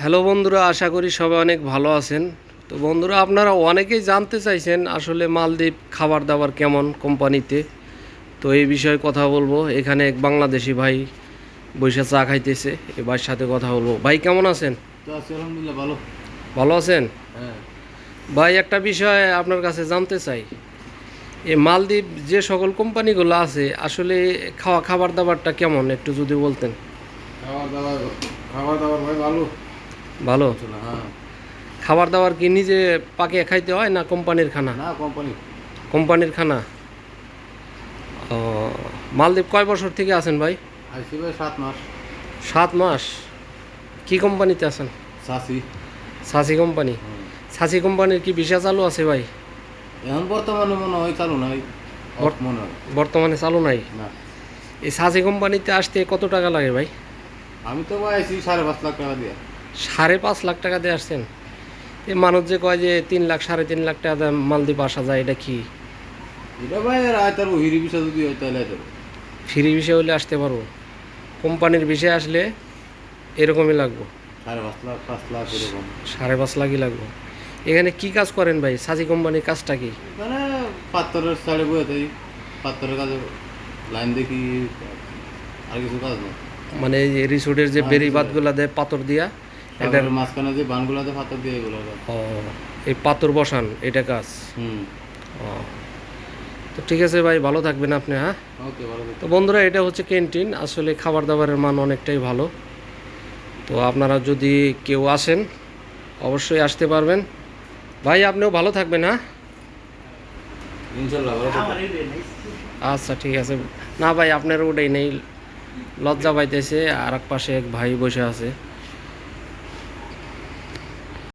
Hello বন্ধুরা আশা করি সবাই অনেক ভালো আছেন। তো বন্ধুরা আপনারা অনেকেই জানতে চাইছেন আসলে মালদ্বীপ খাবার দাবার কেমন কোম্পানিতে। তো এই বিষয়ে কথা বলব। এখানে এক বাংলাদেশি ভাই বৈশা চা খাইতেছে এ ভাইয়ের সাথে কথা বলব। ভাই কেমন আছেন? আলহামদুলিল্লাহ ভালো। ভালো আছেন? হ্যাঁ। ভাই একটা বিষয় আপনার কাছে জানতে চাই। এই মালদ্বীপ যে সকল কোম্পানিগুলো আছে আসলে খাওয়া খাবার দাবারটা কেমন একটু যদি বলতেন। খাবার দাবার খাবার দাবার ভাই ভালো। ভালো? হ্যাঁ। খাবার দাবার কি নিজে পাকে খাইতে হয় না কোম্পানির খানা? না কোম্পানি। কোম্পানির খানা? ও মালদ্বীপ কয় বছর থেকে আছেন ভাই? ভাই সাত মাস। সাত মাস? কি কোম্পানিতে আছেন? চাষি সাসি কোম্পানি? সাসি কোম্পানির কি ভিসা চালু আছে ভাই? এখন বর্তমানে মনে হয় চালু নাই মনে হয়। বর্তমানে চালু নাই? না। এই সাসি কোম্পানিতে আসতে কত টাকা লাগে ভাই? আমি তো ভাই সাড়ে পাঁচ লাখ টাকা দিয়ে। সাড়ে পাঁচ লাখ টাকা দিয়ে আসছেন? এই মানুষ যে কয় যে তিন লাখ সাড়ে তিন লাখ টাকা মালদ্বীপ আসা যায় এটা কি? এটা ভাই আর হিরি বিষয় যদি হয় তাহলে ফ্রি বিষয় হলে আসতে পারব। কোম্পানির বিষয় আসলে এরকমই লাগবো। সাড়ে পাঁচ লাখ পাঁচ লাখ এরকম। সাড়ে পাঁচ লাখই লাগবো। এখানে কি কাজ করেন ভাই? সাজি কোম্পানির কাজটা কি? মানে পাত্তরের সাইডে বয়ে থাকি। পাত্তরের কাজে লাইন দেখি আর কিছু কাজ না মানে এই রিসোর্টের যে হ্যাঁ, বেরি। বাতগুলা দেয় পাথর দিয়া? এটা তারপরে মাঝখানে যে বানগুলোতে পাত্তর দিয়ে এগুলো ও, এই পাথর বসান এটা কাজ? হুম। ও। তো ঠিক আছে ভাই ভালো থাকবেন আপনি হ্যাঁ? ওকে ভালো। তো বন্ধুরা এটা হচ্ছে ক্যান্টিন আসলে খাবার দাবারের মান অনেকটাই ভালো। তো আপনারা যদি কেউ আসেন অবশ্যই আসতে পারবেন। ভাই আপনিও ভালো থাকবেন হ্যাঁ। আচ্ছা ঠিক আছে। না ভাই আপনার ওটাই নেই। লজ্জা পাইতেছে আর এক পাশে এক ভাই বসে আছে।